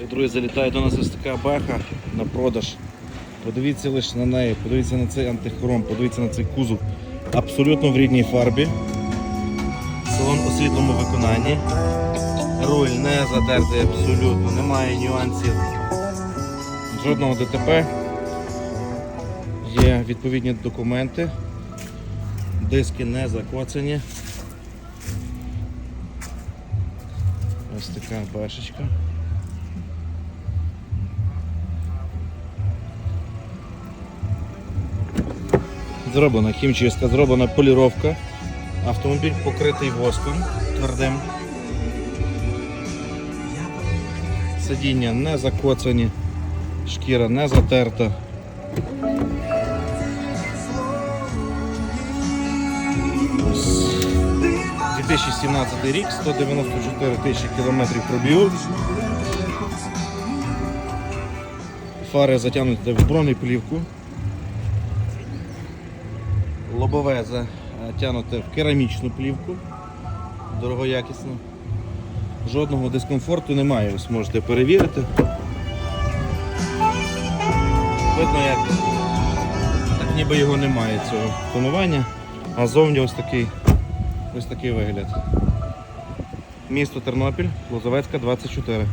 Так, друзі, залітає до нас ось така беха на продаж. Подивіться лише на неї, подивіться на цей антихром, подивіться на цей кузов. Абсолютно в рідній фарбі. Салон у світлому виконанні. Руль не задертий абсолютно, немає нюансів. Жодного ДТП. Є відповідні документи. Диски не закоцані. Ось така бешечка. Зроблена хімчистка, зроблена поліровка. Автомобіль покритий воском твердим. Сидіння не закоцані, шкіра не затерта. Ось 2017 рік, 194 тисячі кілометрів пробігу. Фари затягнуті в бронеплівку. Лобове затягнуте в керамічну плівку. Дорогоякісно. Жодного дискомфорту немає, ось можете перевірити. Видно, як так ніби його немає цього тонування, а зовні ось такий, ось такий вигляд. Місто Тернопіль, Лозовецька, 24.